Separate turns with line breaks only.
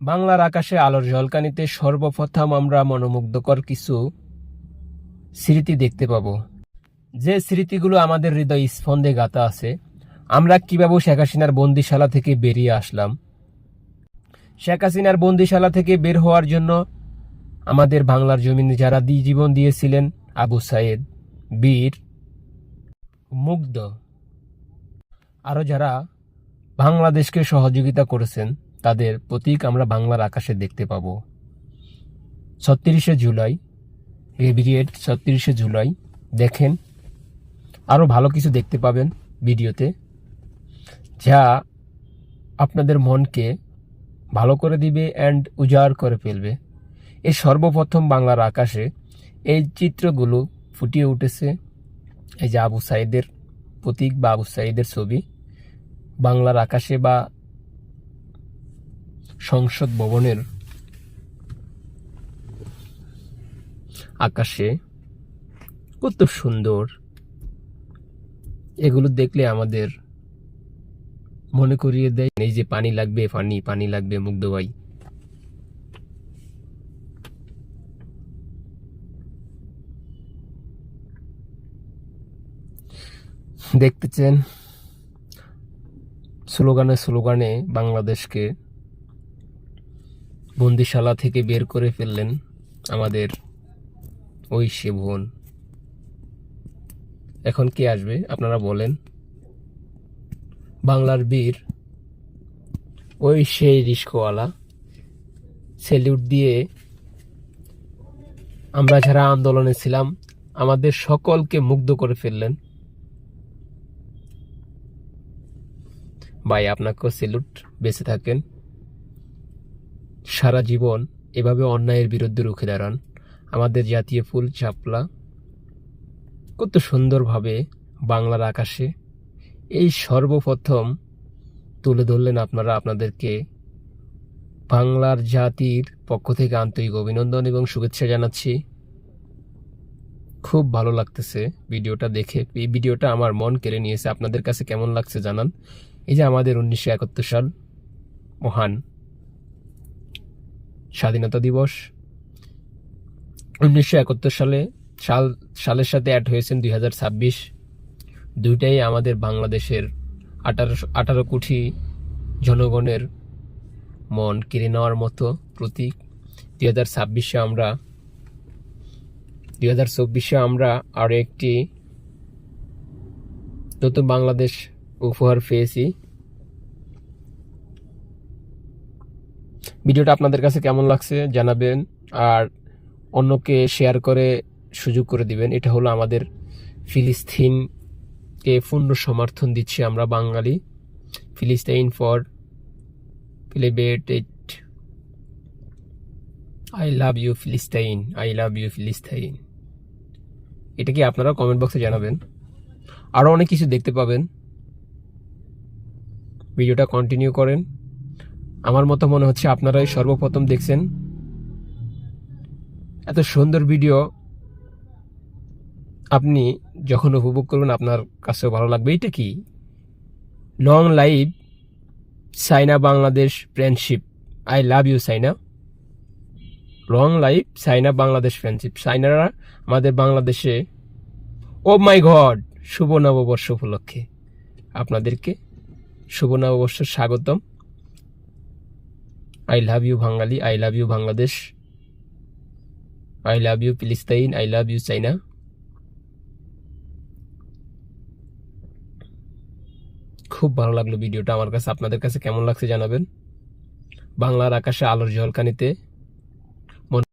বাংলার আকাশে আলোর ঝলকানিতে সর্বপ্রথম আমরা মনোমুগ্ধকর কিছু স্মৃতি দেখতে পাব। যে স্মৃতিগুলো আমাদের হৃদয় স্পন্দে গাতা আছে, আমরা কীভাবে শেখ হাসিনার বন্দিশালা থেকে বেরিয়ে আসলাম। শেখ হাসিনার বন্দিশালা থেকে বের হওয়ার জন্য আমাদের বাংলার জমিনে যারা দি জীবন দিয়েছিলেন, আবু সাইদ বীর, মুগ্ধ আরও যারা বাংলাদেশকে সহযোগিতা করেছেন তাদের প্রতীক আমরা বাংলার আকাশে দেখতে পাব। ছত্রিশে জুলাই রেভিরিয়েট ছত্রিশে জুলাই, দেখেন আরও ভালো কিছু দেখতে পাবেন ভিডিওতে, যা আপনাদের মনকে ভালো করে দিবে অ্যান্ড উজাড় করে ফেলবে। এই সর্বপ্রথম বাংলার আকাশে এই চিত্রগুলো ফুটিয়ে উঠেছে। এই যে আবু সাইদের প্রতীক বা আবু সাইদের ছবি, বাংলার আকাশে বা সংসদ ভবনের আকাশে। কত সুন্দর। এগুলো দেখলে আমাদের মনে করিয়ে দেয়, এই যে পানি লাগবে, পানি পানি লাগবে, মুগ্ধ ভাই। দেখতেছেন স্লোগানে স্লোগানে বাংলাদেশকে বন্দিশালা থেকে বের করে ফেললেন আমাদের ওই সে বোন। এখন কে আসবে? আপনারা বলেন। বাংলার বীর, ওই সেই রিস্কওয়ালা। স্যালিউট দিয়ে আমরা যারা আন্দোলনে ছিলাম, আমাদের সকলকে মুগ্ধ করে ফেললেন। ভাই, আপনাকেও সেলুট বেঁচে থাকেন। সারা জীবন এভাবে অন্যায়ের বিরুদ্ধে রুখে দাঁড়ান। আমাদের জাতীয় ফুল চাপলা কত সুন্দরভাবে বাংলার আকাশে এই সর্বপ্রথম তুলে ধরলেন আপনারা আপনাদেরকে বাংলার জাতির পক্ষ থেকে আন্তরিক অভিনন্দন এবং শুভেচ্ছা জানাচ্ছি। খুব ভালো লাগতেছে ভিডিওটা দেখে। এই ভিডিওটা আমার মন কেড়ে নিয়েছে। আপনাদের কাছে কেমন লাগছে জানান। এই যে আমাদের উনিশশো একাত্তর সাল মহান স্বাধীনতা দিবস। উনিশশো একাত্তর সালে সাল সালের সাথে অ্যাড হয়েছেন দুই হাজার ছাব্বিশ। দুইটাই আমাদের বাংলাদেশের আঠারোশো আঠারো কোটি জনগণের মন কেড়ে নেওয়ার মতো প্রতীক। দুই হাজার ছাব্বিশে আমরা, দুই হাজার চব্বিশে আমরা আরও একটি নতুন বাংলাদেশ উপহার পেয়েছি। ভিডিওটা আপনাদের কাছে কেমন লাগছে জানাবেন, আর অন্যকে শেয়ার করে সুযোগ করে দিবেন। এটা হলো আমাদের ফিলিস্তিনকে পূর্ণ সমর্থন দিচ্ছি আমরা বাঙালি। Palestine for liberated I love you Palestine I love you Palestine এটা কি আপনারা কমেন্ট বক্সে জানাবেন? আরও অনেক কিছু দেখতে পাবেন। ভিডিওটা কন্টিনিউ করেন। আমার মতো মনে হচ্ছে আপনারাই সর্বপ্রথম দেখছেন। এত সুন্দর ভিডিও আপনি যখন উপভোগ করবেন আপনার কাছেও ভালো লাগবে। এইটা কি? Long live China Bangladesh friendship I love you China. Long live China Bangladesh friendship সাইনারা আমাদের বাংলাদেশে, ও মাই গড, শুভ নববর্ষ উপলক্ষে। আপনাদেরকে শুভ নববর্ষ স্বাগতম। I love you Bangali I love you Bangladesh I love you Palestine I love you China খুব ভালো লাগল ভিডিওটা আমার কাছে, আপনাদের কাছে কেমন লাগছে জানাবেন? বাংলার আকাশে আলোর ঝলকানিতে।